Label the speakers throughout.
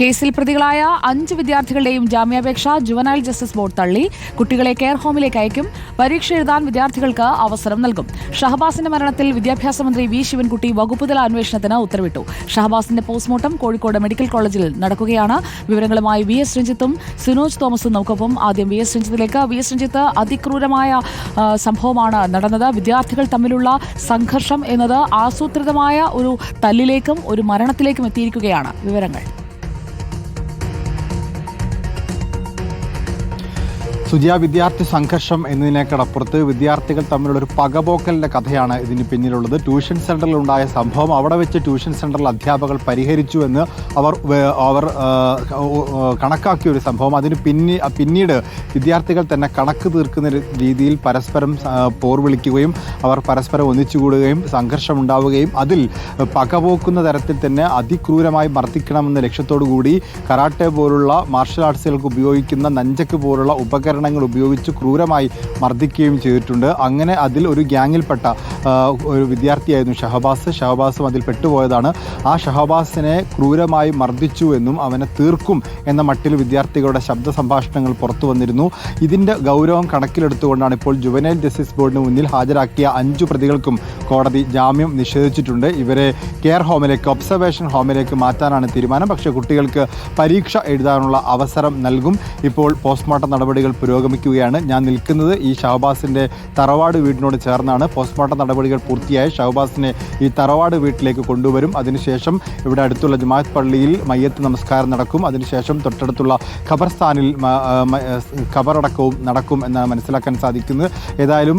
Speaker 1: കേസിൽ പ്രതികളായ അഞ്ച് വിദ്യാർത്ഥികളുടെയും ജാമ്യാപേക്ഷ ജുവനൈൽ ജസ്റ്റിസ് ബോർഡ് തള്ളി. കുട്ടികളെ കെയർ ഹോമിലേക്ക് അയക്കും. പരീക്ഷ എഴുതാൻ വിദ്യാർത്ഥികൾക്ക് അവസരം നൽകും. ഷഹബാസിന്റെ മരണത്തിൽ വിദ്യാഭ്യാസ മന്ത്രി വി. ശിവൻകുട്ടി വകുപ്പുതല അന്വേഷണത്തിന് ഉത്തരവിട്ടു. ഷഹബാസിന്റെ പോസ്റ്റ്മോർട്ടം കോഴിക്കോട് മെഡിക്കൽ കോളേജിൽ നടക്കുകയാണ്. വിവരങ്ങളുമായി വി. എസ്. രഞ്ജിത്തും സുനോജ് തോമസും നമുക്കൊപ്പം. ആദ്യം വി. എസ്. രഞ്ജിത്തിലേക്ക്. വി. എസ്. രഞ്ജിത്ത് അതിക്രൂരമായ സംഭവമാണ് നടന്നത്. വിദ്യാർത്ഥികൾ തമ്മിലുള്ള സംഘർഷം എന്നത് ആസൂത്രിതമായ ഒരു തല്ലിലേക്കും ഒരു മരണത്തിലേക്കും എത്തിയിരിക്കുകയാണ്. വിവരങ്ങൾ.
Speaker 2: സുജിയ വിദ്യാർത്ഥി സംഘർഷം എന്നതിനേക്കടപ്പുറത്ത് വിദ്യാർത്ഥികൾ തമ്മിലുള്ള ഒരു പകപോക്കലിന്റെ കഥയാണ് ഇതിന് പിന്നിലുള്ളത്. ട്യൂഷൻ സെന്ററിൽ ഉണ്ടായ സംഭവം അവിടെ വെച്ച് ട്യൂഷൻ സെന്ററിൽ അധ്യാപകർ പരിഹരിച്ചു എന്ന് അവർ അവർ കണക്കാക്കിയ ഒരു സംഭവം. അതിന് പിന്നി പിന്നീട് വിദ്യാർത്ഥികൾ തന്നെ കണക്ക് തീർക്കുന്ന രീതിയിൽ പരസ്പരം പോർ വിളിക്കുകയും അവർ പരസ്പരം ഒന്നിച്ചുകൂടുകയും സംഘർഷം ഉണ്ടാവുകയും അതിൽ പകപോക്കുന്ന തരത്തിൽ തന്നെ അതിക്രൂരമായി മർദ്ദിക്കണമെന്ന ലക്ഷ്യത്തോടു കൂടി കരാട്ടെ പോലുള്ള മാർഷൽ ആർട്സുകൾക്ക് ഉപയോഗിക്കുന്ന നഞ്ചക്ക് പോലുള്ള ഉപകരണങ്ങൾ ഉപയോഗിച്ച് ക്രൂരമായി മർദ്ദിക്കുകയും ചെയ്തിട്ടുണ്ട്. അങ്ങനെ അതിൽ ഒരു ഗ്യാങ്ങിൽപ്പെട്ട ഒരു വിദ്യാർത്ഥിയായിരുന്നു ഷഹബാസ്. ഷഹബാസും അതിൽ പെട്ടുപോയതാണ്. ആ ഷഹബാസിനെ ക്രൂരമായി മർദ്ദിച്ചു എന്നും അവനെ തീർക്കും എന്ന മട്ടിൽ വിദ്യാർത്ഥികളുടെ ശബ്ദ സംഭാഷണങ്ങൾ പുറത്തു വന്നിരുന്നു. ഇതിന്റെ ഗൗരവം കണക്കിലെടുത്തുകൊണ്ടാണ് ഇപ്പോൾ ജുവനൈൽ ജസ്റ്റിസ് ബോർഡിന് മുന്നിൽ ഹാജരാക്കിയ അഞ്ചു പ്രതികൾക്കും കോടതി ജാമ്യം നിഷേധിച്ചിട്ടുണ്ട്. ഇവരെ കെയർ ഹോമിലേക്ക് ഒബ്സർവേഷൻ ഹോമിലേക്ക് മാറ്റാനാണ് തീരുമാനം. പക്ഷേ കുട്ടികൾക്ക് പരീക്ഷ എഴുതാനുള്ള അവസരം നൽകും. ഇപ്പോൾ പോസ്റ്റ്മോർട്ടം നടപടികൾ പുരോഗമിക്കുകയാണ്. ഞാൻ നിൽക്കുന്നത് ഈ ഷഹബാസിന്റെ തറവാട് വീടിനോട് ചേർന്നാണ്. പോസ്റ്റ്മോർട്ടം നടപടികൾ പൂർത്തിയായി. ഷഹബാസിനെ ഈ തറവാട് വീട്ടിലേക്ക് കൊണ്ടുവരും. അതിനുശേഷം ഇവിടെ അടുത്തുള്ള ജമാഅത്ത് പള്ളിയിൽ മയ്യത്ത് നമസ്കാരം നടക്കും. അതിനുശേഷം തൊട്ടടുത്തുള്ള ഖബർസ്ഥാനിൽ ഖബറടക്കവും നടക്കും എന്നാണ് മനസ്സിലാക്കാൻ സാധിക്കുന്നത്. ഏതായാലും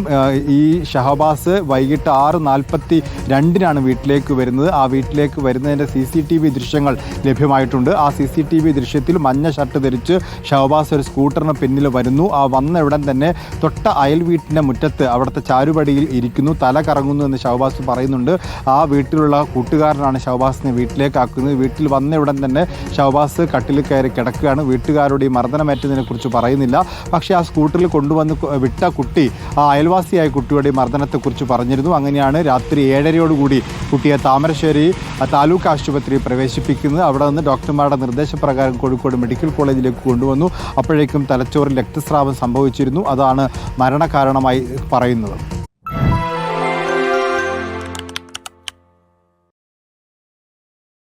Speaker 2: ഈ ഷഹബാസ് വൈകിട്ട് ആറ് നാൽപ്പത്തി രണ്ടിനാണ് വീട്ടിലേക്ക് വരുന്നത്. ആ വീട്ടിലേക്ക് വരുന്നതിന്റെ സി സി ടി വി ദൃശ്യങ്ങൾ ലഭ്യമായിട്ടുണ്ട്. ആ സി സി ടി വി ദൃശ്യത്തിൽ മഞ്ഞ ഷർട്ട് ധരിച്ച് ഷഹബാസ് ഒരു സ്കൂട്ടറിന് പിന്നിൽ വരുന്നു. ആ വന്ന ഉടൻ തന്നെ തൊട്ട അയൽ വീട്ടിന്റെ മുറ്റത്ത് അവിടുത്തെ ചാരുപടിയിൽ ഇരിക്കുന്നു. തല കറങ്ങുന്നു എന്ന് ഷഹബാസ് പറയുന്നുണ്ട്. ആ വീട്ടിലുള്ള കൂട്ടുകാരനാണ് ഷഹബാസിനെ വീട്ടിലേക്കാക്കുന്നത്. വീട്ടിൽ വന്ന ഉടൻ തന്നെ ഷഹബാസ് കട്ടിൽ കയറി കിടക്കുകയാണ്. വീട്ടുകാരുടെ ഈ മർദ്ദനമേറ്റതിനെ കുറിച്ച് പറയുന്നില്ല. പക്ഷേ ആ സ്കൂട്ടറിൽ കൊണ്ടുവന്ന് വിട്ട കുട്ടി ആ അയൽവാസിയായ കുട്ടിയുടെ മർദ്ദനത്തെക്കുറിച്ച് പറഞ്ഞിരുന്നു. അങ്ങനെയാണ് രാത്രി ഏഴരയോടുകൂടി കുട്ടിയെ താമരശ്ശേരി താലൂക്ക് ആശുപത്രിയിൽ പ്രവേശിപ്പിക്കുന്നത്. അവിടെ നിന്ന് ഡോക്ടർമാരുടെ നിർദ്ദേശപ്രകാരം കോഴിക്കോട് മെഡിക്കൽ കോളേജിലേക്ക് കൊണ്ടുവന്നു. അപ്പോഴേക്കും തലച്ചോറിൽ രക്തസ്രാവം സംഭവിച്ചിരുന്നു. അതാണ് മരണകാരണമായി പറയുന്നത്.